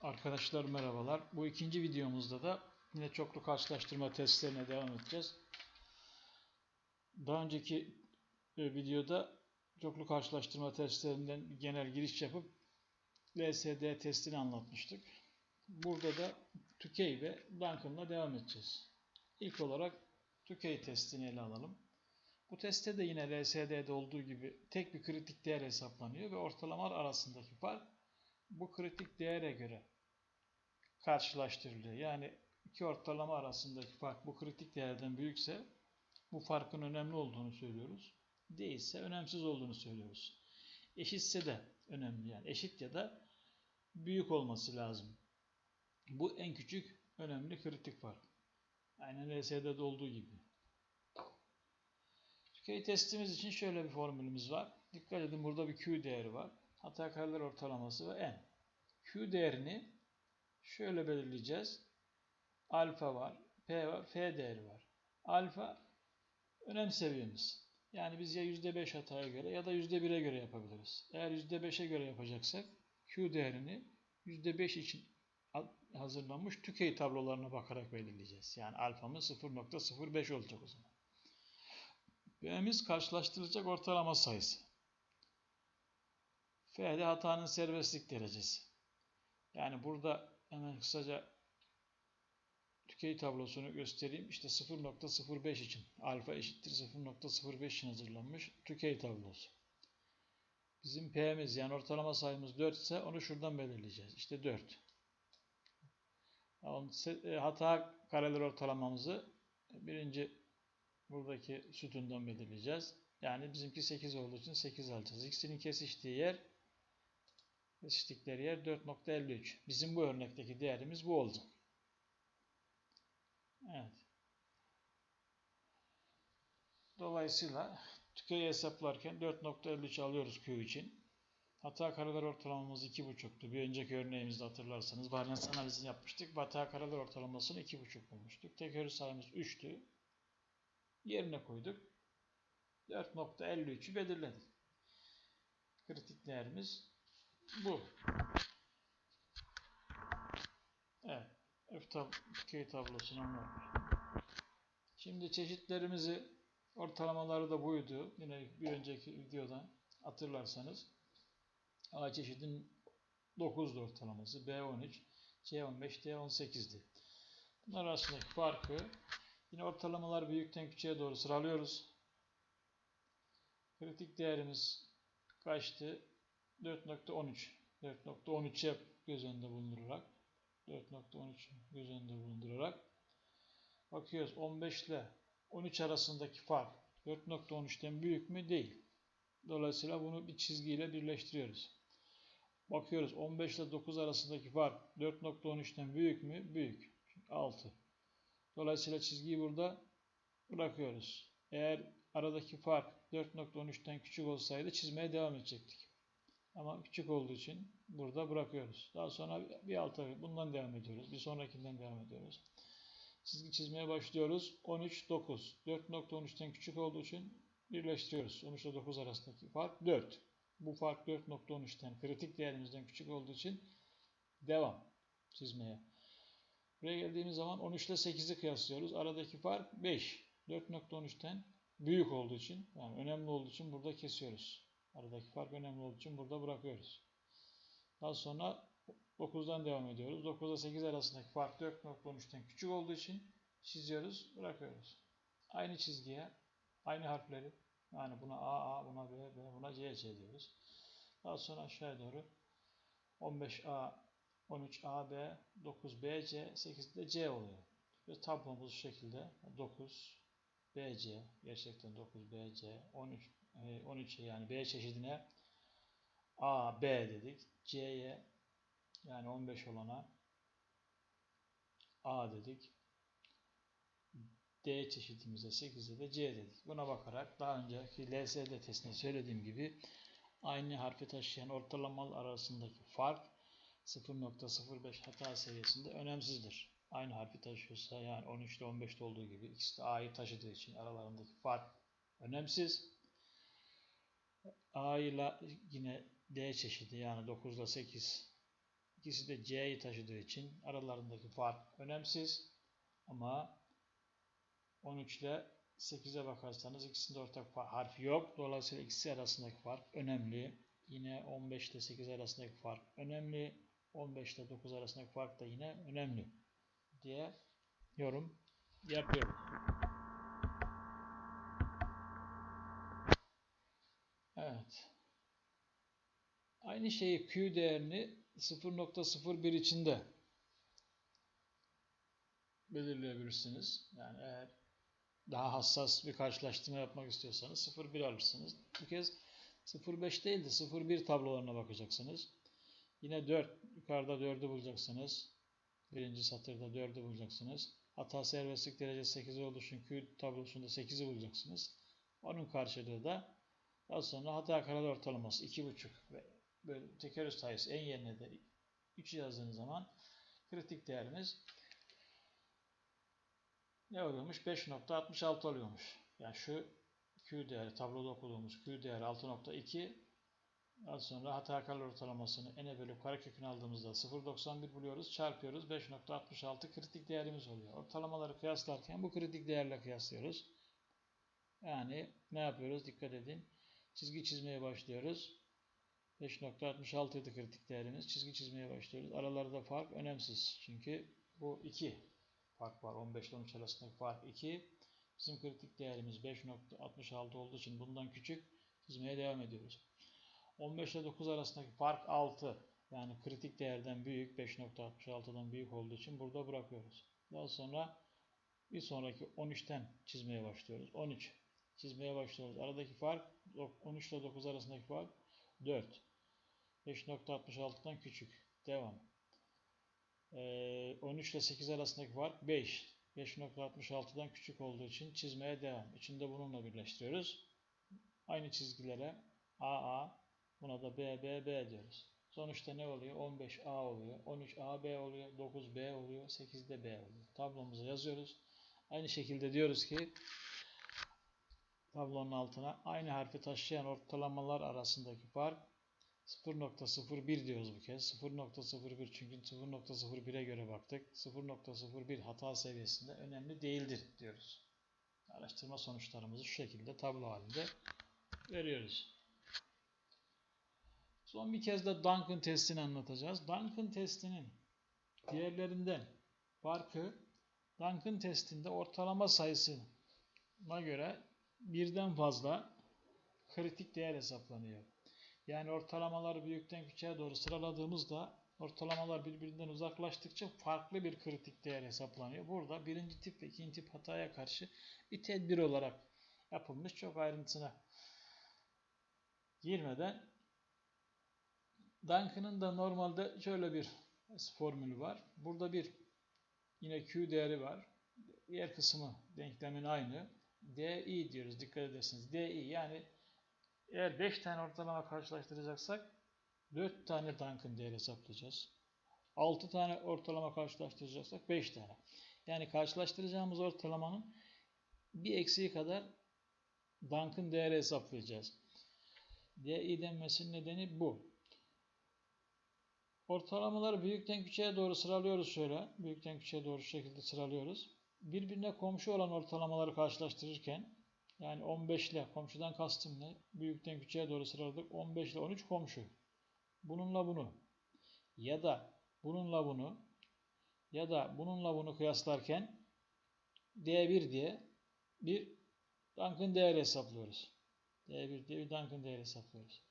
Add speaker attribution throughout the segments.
Speaker 1: Arkadaşlar merhabalar. Bu ikinci videomuzda da yine çoklu karşılaştırma testlerine devam edeceğiz. Daha önceki e, videoda çoklu karşılaştırma testlerinden genel giriş yapıp LSD testini anlatmıştık. Burada da Tükey ve Duncan'la devam edeceğiz. İlk olarak Tükey testini ele alalım. Bu testte de yine LSD'de olduğu gibi tek bir kritik değer hesaplanıyor ve ortalamalar arasındaki fark bu kritik değere göre karşılaştırılıyor. Yani iki ortalama arasındaki fark bu kritik değerden büyükse bu farkın önemli olduğunu söylüyoruz. Değilse önemsiz olduğunu söylüyoruz. Eşitse de önemli yani eşit ya da büyük olması lazım. Bu en küçük önemli kritik fark. Aynen LSD'de olduğu gibi. Tükey testimiz için şöyle bir formülümüz var. Dikkat edin burada bir Q değeri var. Hata kareler ortalaması ve N. Q değerini şöyle belirleyeceğiz. Alfa var, P var, F değeri var. Alfa önem seviyemiz. Yani biz ya %5 hataya göre ya da %1'e göre yapabiliriz. Eğer %5'e göre yapacaksak Q değerini %5 için hazırlanmış tükey tablolarına bakarak belirleyeceğiz. Yani alfamız 0.05 olacak o zaman. B'miz karşılaştırılacak ortalama sayısı. F'de hatanın serbestlik derecesi. Yani burada hemen kısaca tükey tablosunu göstereyim. İşte 0.05 için alfa eşittir 0.05 için hazırlanmış tükey tablosu. Bizim P'miz yani ortalama sayımız 4 ise onu şuradan belirleyeceğiz. İşte 4. Hata kareler ortalamamızı birinci buradaki sütundan belirleyeceğiz. Yani bizimki 8 olduğu için 8 alacağız. X'inin kesiştiği yer kesiştikleri yer 4.53. Bizim bu örnekteki değerimiz bu oldu. Evet. Dolayısıyla tükeyi hesaplarken 4.53 alıyoruz Q için. Hata kareler ortalamamız 2.5'tu. Bir önceki örneğimizde hatırlarsanız varyans analizini yapmıştık. Hata kareler ortalamasını 2.5 bulmuştuk. Tekrar sayımız 3'tü. Yerine koyduk. 4.53'ü belirledik. Kritik değerimiz bu. Evet. F tab K tablosunu anlatmıştım. Şimdi çeşitlerimizi ortalamaları da buydu. Yine bir önceki videodan hatırlarsanız. A çeşidin 9'du ortalaması. B13, C15, D18'di. Bunlar arasındaki farkı yine ortalamalar büyükten küçüğe doğru sıralıyoruz. Kritik değerimiz kaçtı? 4.13 4.13'e göz önünde bulundurarak 4.13 göz önünde bulundurarak bakıyoruz 15 ile 13 arasındaki fark 4.13'ten büyük mü? Değil. Dolayısıyla bunu bir çizgiyle birleştiriyoruz. Bakıyoruz 15 ile 9 arasındaki fark 4.13'ten büyük mü? Büyük. 6. Dolayısıyla çizgiyi burada bırakıyoruz. Eğer aradaki fark 4.13'ten küçük olsaydı çizmeye devam edecektik. Ama küçük olduğu için burada bırakıyoruz. Daha sonra bir alta bundan devam ediyoruz. Bir sonrakinden devam ediyoruz. Çizgi çizmeye başlıyoruz. 13, 9. 4.13'ten küçük olduğu için birleştiriyoruz. 13 ile 9 arasındaki fark 4. Bu fark 4.13'ten kritik değerimizden küçük olduğu için devam çizmeye. Buraya geldiğimiz zaman 13 ile 8'i kıyaslıyoruz. Aradaki fark 5. 4.13'ten büyük olduğu için yani önemli olduğu için burada kesiyoruz. Aradaki fark önemli olduğu için burada bırakıyoruz. Daha sonra 9'dan devam ediyoruz. 9 ile 8 arasındaki fark 4.13'ten küçük olduğu için çiziyoruz, bırakıyoruz. Aynı çizgiye, aynı harfleri yani buna A, A, buna B, B, buna C, C diyoruz. Daha sonra aşağıya doğru 15A, 13A, 9B, C, 8'de C oluyor. Ve tablomuz şu şekilde 9, BC, gerçekten 9, BC, 13, 13'e yani B çeşidine A, B dedik. C'ye yani 15 olana A dedik. D çeşidimize 8'e de C dedik. Buna bakarak daha önceki LSD testinde söylediğim gibi aynı harfi taşıyan ortalamalar arasındaki fark 0.05 hata seviyesinde önemsizdir. Aynı harfi taşıyorsa yani 13 ile 15'te olduğu gibi ikisi de A'yı taşıdığı için aralarındaki fark önemsiz. A ile yine D çeşidi yani 9 ile 8 İkisi de C'yi taşıdığı için aralarındaki fark önemsiz. Ama 13 ile 8'e bakarsanız ikisinde ortak harf yok. Dolayısıyla ikisi arasındaki fark önemli. Yine 15 ile 8 arasındaki fark önemli. 15 ile 9 arasındaki fark da yine önemli diye yorum yapıyorum. Evet. Aynı şeyi Q değerini 0.01 içinde belirleyebilirsiniz. Yani eğer daha hassas bir karşılaştırma yapmak istiyorsanız 0.1 alırsınız. Bu kez 0.5 değil de 0.1 tablolarına bakacaksınız. Yine 4. Yukarıda 4'ü bulacaksınız. Birinci satırda 4'ü bulacaksınız. Hata serbestlik derecesi 8 olduğu için Q tablosunda 8'i bulacaksınız. Onun karşılığı da daha sonra hata kareler ortalaması 2.5 ve böyle tekerrür sayısı en yerine de 3 yazdığınız zaman kritik değerimiz ne oluyormuş? 5.66 oluyormuş. Yani şu Q değeri, tabloda okuduğumuz Q değeri 6.2 daha sonra hata kareler ortalamasını n'e bölüp karekökünü aldığımızda 0.91 buluyoruz. Çarpıyoruz. 5.66 kritik değerimiz oluyor. Ortalamaları kıyaslarken bu kritik değerle kıyaslıyoruz. Yani ne yapıyoruz? Dikkat edin. Çizgi çizmeye başlıyoruz. 5.66 idi kritik değerimiz. Çizgi çizmeye başlıyoruz. Aralarda fark önemsiz. Çünkü bu 2 fark var. 15 ile 13 arasındaki fark 2. Bizim kritik değerimiz 5.66 olduğu için bundan küçük çizmeye devam ediyoruz. 15 ile 9 arasındaki fark 6. Yani kritik değerden büyük, 5.66'dan büyük olduğu için burada bırakıyoruz. Daha sonra bir sonraki 13'ten çizmeye başlıyoruz. 13 çizmeye başlıyoruz. Aradaki fark 13 ile 9 arasındaki fark 4. 5.66'dan küçük. Devam. Ee, 13 ile 8 arasındaki fark 5. 5.66'dan küçük olduğu için çizmeye devam. İçinde bununla birleştiriyoruz. Aynı çizgilere AA, buna da BBB diyoruz. Sonuçta ne oluyor? 15A oluyor, 13AB oluyor, 9B oluyor, 8'de B oluyor. Tablomuza yazıyoruz. Aynı şekilde diyoruz ki tablonun altına aynı harfi taşıyan ortalamalar arasındaki fark 0.01 diyoruz bu kez. 0.01 çünkü 0.01'e göre baktık. 0.01 hata seviyesinde önemli değildir diyoruz. Araştırma sonuçlarımızı şu şekilde tablo halinde veriyoruz. Son bir kez de Duncan testini anlatacağız. Duncan testinin diğerlerinden farkı Duncan testinde ortalama sayısına göre birden fazla kritik değer hesaplanıyor. Yani ortalamaları büyükten küçüğe doğru sıraladığımızda ortalamalar birbirinden uzaklaştıkça farklı bir kritik değer hesaplanıyor. Burada birinci tip ve ikinci tip hataya karşı bir tedbir olarak yapılmış. Çok ayrıntısına girmeden Duncan'ın da normalde şöyle bir formülü var. Burada bir yine Q değeri var. Diğer kısmı denklemin aynı. DI diyoruz dikkat edersiniz. DI yani eğer 5 tane ortalama karşılaştıracaksak 4 tane Duncan değeri hesaplayacağız. 6 tane ortalama karşılaştıracaksak 5 tane. Yani karşılaştıracağımız ortalamanın bir eksiği kadar Duncan değeri hesaplayacağız. DI denmesinin nedeni bu. Ortalamaları büyükten küçüğe doğru sıralıyoruz şöyle. Büyükten küçüğe doğru şekilde sıralıyoruz. Birbirine komşu olan ortalamaları karşılaştırırken yani 15 ile komşudan kastım ne? Büyükten küçüğe doğru sıraladık. 15 ile 13 komşu. Bununla bunu ya da bununla bunu ya da bununla bunu kıyaslarken D1 diye bir Duncan değeri hesaplıyoruz. D1 diye bir Duncan değeri hesaplıyoruz.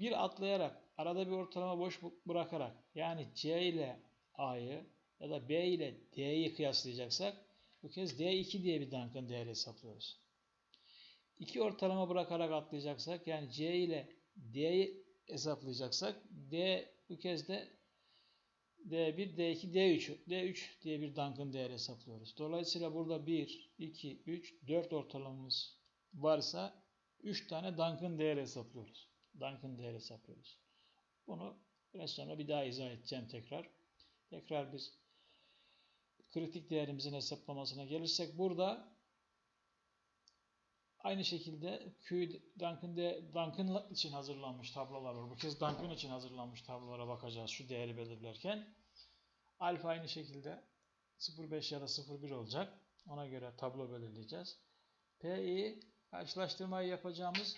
Speaker 1: Bir atlayarak arada bir ortalama boş bırakarak yani C ile A'yı ya da B ile D'yi kıyaslayacaksak bu kez D2 diye bir Duncan değeri hesaplıyoruz. İki ortalama bırakarak atlayacaksak yani C ile D'yi hesaplayacaksak D bu kez de D1, D2, D3, D3 diye bir Duncan değeri hesaplıyoruz. Dolayısıyla burada 1, 2, 3, 4 ortalamamız varsa 3 tane Duncan değeri hesaplıyoruz. Duncan değeri hesaplıyoruz. Bunu biraz sonra bir daha izah edeceğim tekrar. Tekrar biz kritik değerimizin hesaplamasına gelirsek burada Aynı şekilde Q Duncan, de, Duncan için hazırlanmış tablolar var. Bu kez Duncan için hazırlanmış tablolara bakacağız şu değeri belirlerken. Alfa aynı şekilde 0.5 ya da 0.1 olacak. Ona göre tablo belirleyeceğiz. PI karşılaştırmayı yapacağımız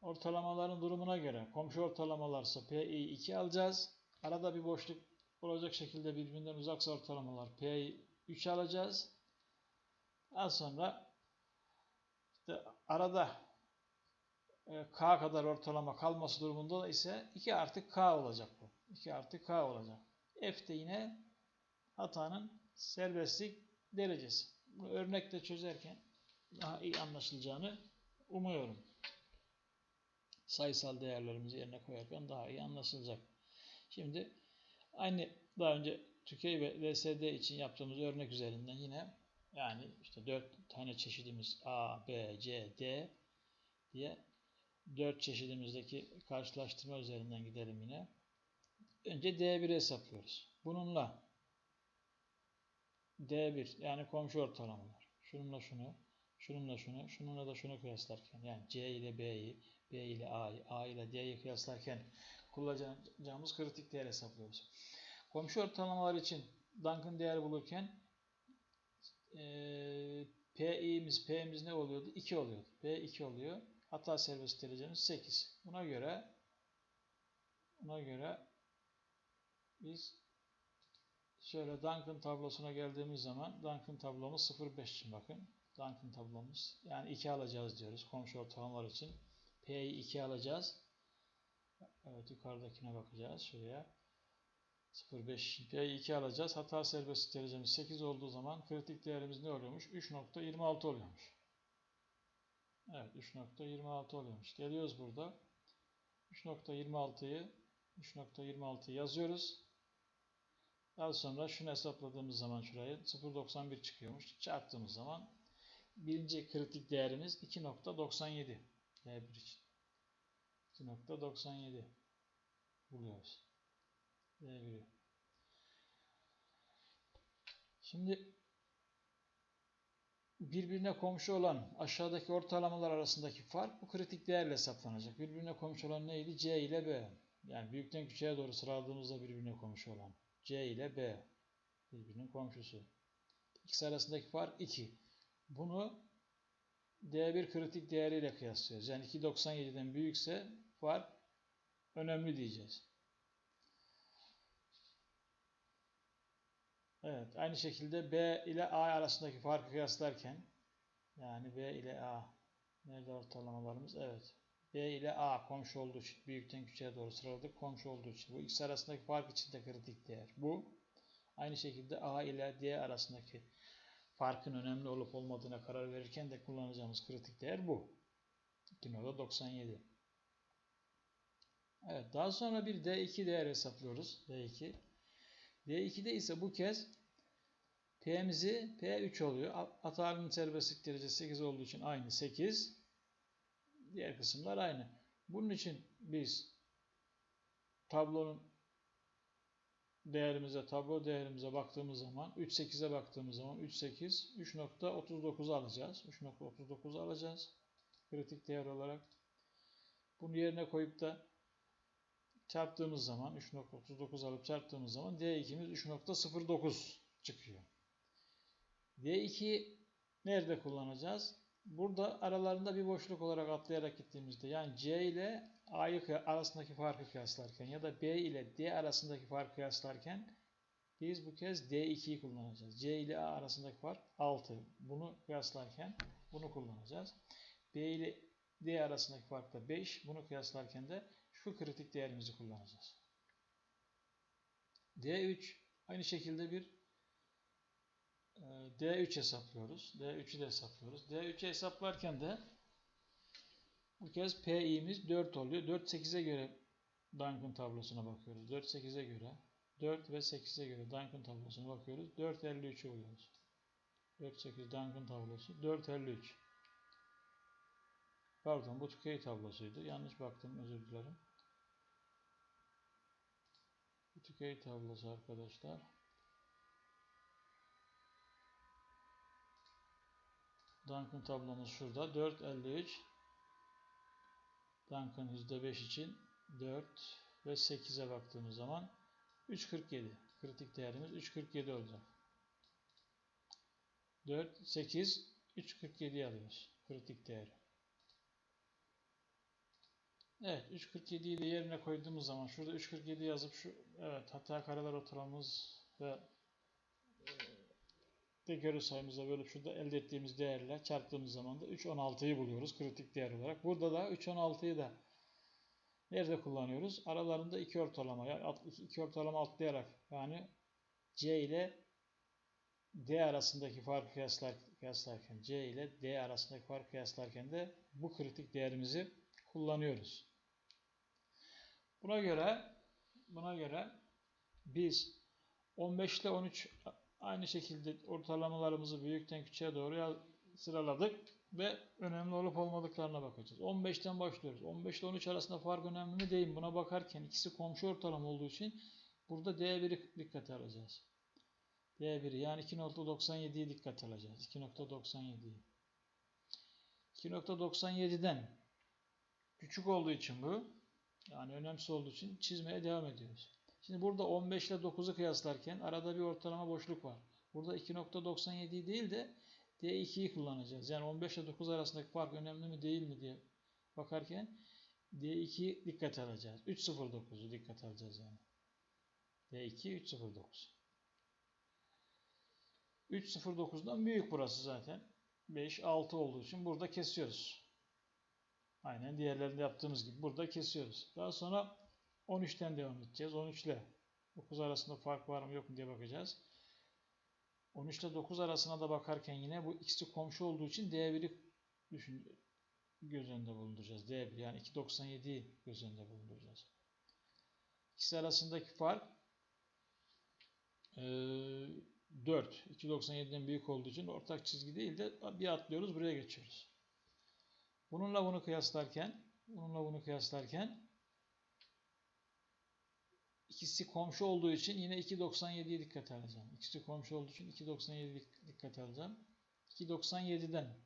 Speaker 1: ortalamaların durumuna göre komşu ortalamalarsa PI 2 alacağız. Arada bir boşluk olacak şekilde birbirinden uzaksa ortalamalar PI 3 alacağız. Daha sonra işte arada e, K kadar ortalama kalması durumunda ise 2 artı K olacak bu. 2 artı K olacak. F de yine hatanın serbestlik derecesi. Bu örnekte çözerken daha iyi anlaşılacağını umuyorum. Sayısal değerlerimizi yerine koyarken daha iyi anlaşılacak. Şimdi aynı daha önce tükey ve LSD için yaptığımız örnek üzerinden yine yani işte 4 tane çeşidimiz A, B, C, D diye 4 çeşidimizdeki karşılaştırma üzerinden gidelim yine. Önce D1'i hesaplıyoruz. Bununla D1 yani komşu ortalamalar. Şununla şunu, şununla şunu, şununla da şunu kıyaslarken yani C ile B'yi, B ile A'yı, A ile D'yi kıyaslarken kullanacağımız kritik değer hesaplıyoruz. Komşu ortalamalar için Duncan değer bulurken e, PI'miz, P'miz ne oluyordu? 2 oluyordu. P 2 oluyor. Hata serbest derecemiz 8. Buna göre buna göre biz şöyle Duncan tablosuna geldiğimiz zaman Duncan tablomuz 0.5 için bakın. Duncan tablomuz yani 2 alacağız diyoruz komşu ortalamalar için. P'yi 2 alacağız. Evet yukarıdakine bakacağız şuraya. 0.5 P'yi 2 alacağız. Hata serbest derecemiz 8 olduğu zaman kritik değerimiz ne oluyormuş? 3.26 oluyormuş. Evet 3.26 oluyormuş. Geliyoruz burada. 3.26'yı 3.26 yazıyoruz. Daha sonra şunu hesapladığımız zaman şuraya 0.91 çıkıyormuş. Çarptığımız zaman birinci kritik değerimiz 2.97 D1 için. 2.97 buluyoruz. D1'i. Şimdi birbirine komşu olan aşağıdaki ortalamalar arasındaki fark bu kritik değerle hesaplanacak. Birbirine komşu olan neydi? C ile B. Yani büyükten küçüğe doğru sıraladığımızda birbirine komşu olan. C ile B. Birbirinin komşusu. İkisi arasındaki fark 2. Bunu D1 kritik değeriyle kıyaslıyoruz. Yani 2.97'den büyükse fark önemli diyeceğiz. Evet, aynı şekilde B ile A arasındaki farkı kıyaslarken yani B ile A nerede ortalamalarımız? Evet. B ile A komşu olduğu için büyükten küçüğe doğru sıraladık. Komşu olduğu için. Bu ikisi arasındaki fark için de kritik değer. Bu. Aynı şekilde A ile D arasındaki farkın önemli olup olmadığına karar verirken de kullanacağımız kritik değer bu. 2.97. Evet, daha sonra bir D2 değer hesaplıyoruz. D2. D2'de ise bu kez P'mizi P3 oluyor. Hataların serbestlik derecesi 8 olduğu için aynı 8. Diğer kısımlar aynı. Bunun için biz tablonun değerimize, tablo değerimize baktığımız zaman 3.8'e baktığımız zaman 3.8 3.39 alacağız. 3.39 alacağız. Kritik değer olarak. Bunu yerine koyup da çarptığımız zaman 3.39 alıp çarptığımız zaman D2'miz 3.09 çıkıyor. D2 nerede kullanacağız? Burada aralarında bir boşluk olarak atlayarak gittiğimizde yani C ile A'yı arasındaki farkı kıyaslarken ya da B ile D arasındaki farkı kıyaslarken biz bu kez D2'yi kullanacağız. C ile A arasındaki fark 6. Bunu kıyaslarken bunu kullanacağız. B ile D arasındaki fark da 5. Bunu kıyaslarken de şu kritik değerimizi kullanacağız. D3 aynı şekilde bir e, D3 hesaplıyoruz. D3'ü de hesaplıyoruz. D3'ü hesaplarken de bu kez PI'miz 4 oluyor. 4 8'e göre Duncan tablosuna bakıyoruz. 4 8'e göre 4 ve 8'e göre Duncan tablosuna bakıyoruz. 4 53'ü buluyoruz. 4 8 Duncan tablosu 4 53. Pardon bu Tukey tablosuydu. Yanlış baktım özür dilerim. Bu Tukey tablosu arkadaşlar. Duncan tablomuz şurada. 4.53 Duncan %5 için 4 ve 8'e baktığımız zaman 3.47. Kritik değerimiz 3.47 olacak. 4, 8, 3.47 alıyoruz. Kritik değeri. Evet 3.47'yi de yerine koyduğumuz zaman şurada 3.47 yazıp şu evet hata kareler ortalamamız ve de görü sayımıza bölüp şurada elde ettiğimiz değerle çarptığımız zaman da 3.16'yı buluyoruz kritik değer olarak. Burada da 3.16'yı da nerede kullanıyoruz? Aralarında iki ortalama yani iki ortalama atlayarak yani C ile D arasındaki farkı kıyaslar, kıyaslarken C ile D arasındaki farkı kıyaslarken de bu kritik değerimizi kullanıyoruz. Buna göre buna göre biz 15 ile 13 aynı şekilde ortalamalarımızı büyükten küçüğe doğru sıraladık ve önemli olup olmadıklarına bakacağız. 15'ten başlıyoruz. 15 ile 13 arasında fark önemli mi değil? Buna bakarken ikisi komşu ortalama olduğu için burada D1'i dikkate alacağız. D1 yani 2.97'yi dikkate alacağız. 2.97'yi. 2.97'den küçük olduğu için bu yani önemsiz olduğu için çizmeye devam ediyoruz. Şimdi burada 15 ile 9'u kıyaslarken arada bir ortalama boşluk var. Burada 2.97 değil de D2'yi kullanacağız. Yani 15 ile 9 arasındaki fark önemli mi değil mi diye bakarken D2'yi dikkate alacağız. 3.09'u dikkate alacağız yani. D2 3.09. 3.09'dan büyük burası zaten. 5, 6 olduğu için burada kesiyoruz. Aynen diğerlerinde yaptığımız gibi burada kesiyoruz. Daha sonra 13'ten devam edeceğiz. 13 ile 9 arasında fark var mı yok mu diye bakacağız. 13 ile 9 arasına da bakarken yine bu ikisi komşu olduğu için D1'i düşün, göz önünde bulunduracağız. D1 yani 2.97'yi göz önünde bulunduracağız. İkisi arasındaki fark e, 4. 2.97'den büyük olduğu için ortak çizgi değil de bir atlıyoruz buraya geçiyoruz. Bununla bunu kıyaslarken bununla bunu kıyaslarken ikisi komşu olduğu için yine 2.97'ye dikkat alacağım. İkisi komşu olduğu için 2.97'ye dikkat alacağım. 2.97'den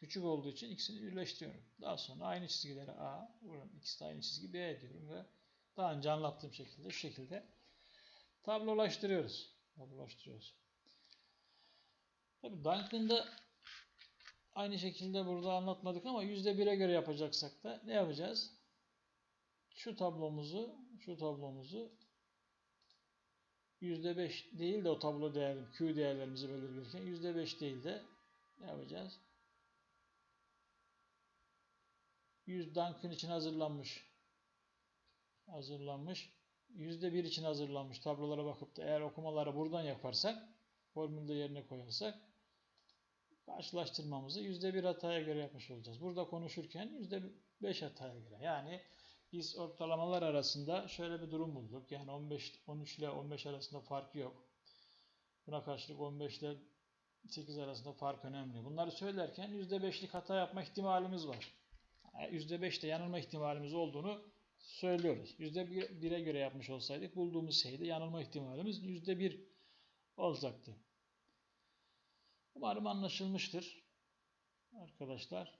Speaker 1: küçük olduğu için ikisini birleştiriyorum. Daha sonra aynı çizgileri A, buranın ikisi de aynı çizgi B diyorum ve daha önce anlattığım şekilde şu şekilde tablolaştırıyoruz. Tablolaştırıyoruz. Tabii Duncan'da aynı şekilde burada anlatmadık ama %1'e göre yapacaksak da ne yapacağız? Şu tablomuzu, şu tablomuzu %5 değil de o tablo değerli, Q değerlerimizi belirlerken %5 değil de ne yapacağız? 100 Duncan için hazırlanmış hazırlanmış %1 için hazırlanmış tablolara bakıp da eğer okumaları buradan yaparsak formülde yerine koyarsak karşılaştırmamızı %1 hataya göre yapmış olacağız. Burada konuşurken %5 hataya göre. Yani biz ortalamalar arasında şöyle bir durum bulduk. Yani 15 13 ile 15 arasında fark yok. Buna karşılık 15 ile 8 arasında fark önemli. Bunları söylerken %5'lik hata yapma ihtimalimiz var. %5'te yanılma ihtimalimiz olduğunu söylüyoruz. %1'e göre yapmış olsaydık bulduğumuz şeyde yanılma ihtimalimiz %1 olacaktı. Umarım anlaşılmıştır. Arkadaşlar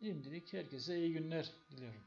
Speaker 1: şimdilik herkese iyi günler diliyorum.